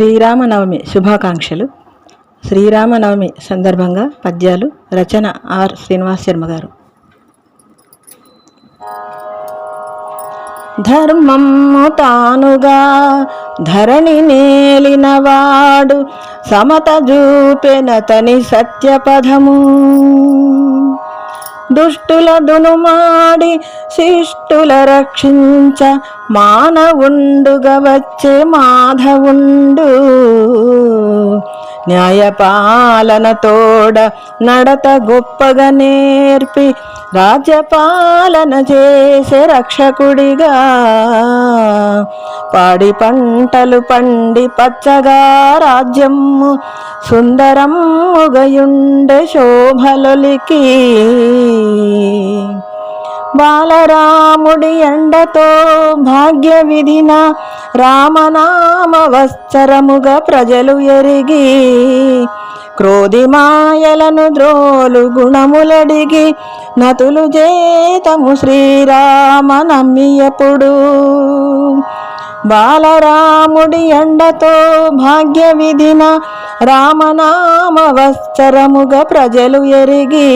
శ్రీరామనవమి శుభాకాంక్షలు. శ్రీరామనవమి సందర్భంగా పద్యాలు రచన ఆర్ శ్రీనివాస్ శర్మ గారు. ధర్మము తానుగా ధరణి నేలినవాడు సమత జూపెనతని సత్యపదము. దుష్టుల దునుమాడి శిష్టుల రక్షించ మానవుండుగా వచ్చే మాధవుండు. న్యాయపాలనతోడ నడత గొప్పగా నేర్పి రాజ్యపాలన చేసే రక్షకుడిగా పాడి పంటలు పండి పచ్చగా రాజ్యము సుందరముగయుండే శోభలొలికి బాలరాముడి ఎండతో భాగ్య విధిన రామనామ వత్సరముగా ప్రజలు ఎరిగి క్రోధి మాయలను ద్రోలు గుణములడిగి నతులు చేతము శ్రీరామ నమ్మియప్పుడు బాలరాముడి ఎండతో భాగ్య విధిన రామనామ వత్సరముగా ప్రజలు ఎరిగి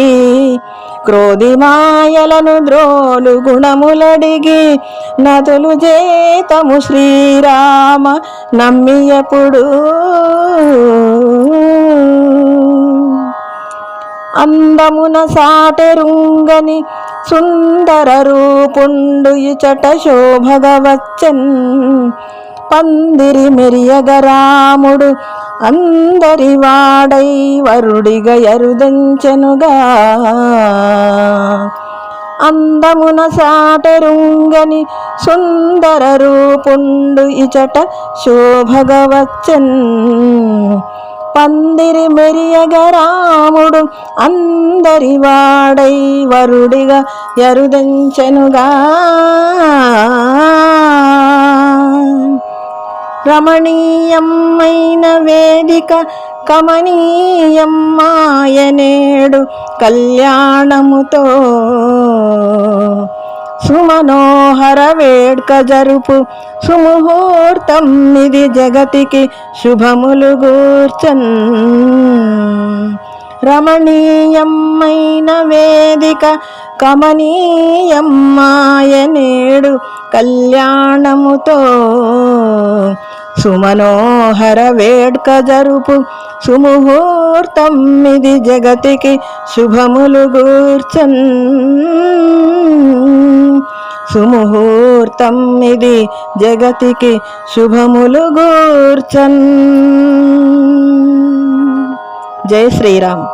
క్రోధి మాయలను ద్రోలు గుణములడిగి నదులు చేతము శ్రీరామ నమ్మియప్పుడు అందమున సాటెరుంగని సుందర రూపుండు ఇచట శోభగవచ్చన్ పందిరి మెరియగ రాముడు అందరి వాడై వరుడిగా ఎరుదంచెనుగా. అందమున సాటెరుంగని సుందర రూపుండు ఇచట శోభగవచ్చన్ పందిరి మెరియగ రాముడు అందరి వాడై వరుడిగా ఎరుదంచెనుగా. రమణీయమైన వేదిక కమనీయమ్మాయనేడు కళ్యాణముతో. సుమనోహర వేడ్క జరుపు సుముహూర్తం ఇది జగతికి శుభములు గూర్చన్. రమణీయమైన వేదిక కమనీయమ్మాయనేడు కళ్యాణముతో. సుమనోహర వేడ్క జరుపు సుముహూర్తం ఇది జగతికి శుభములు గూర్చన్. సుముహూర్తం ఇది జగతికి శుభములు గూర్చన్ జై శ్రీరామ్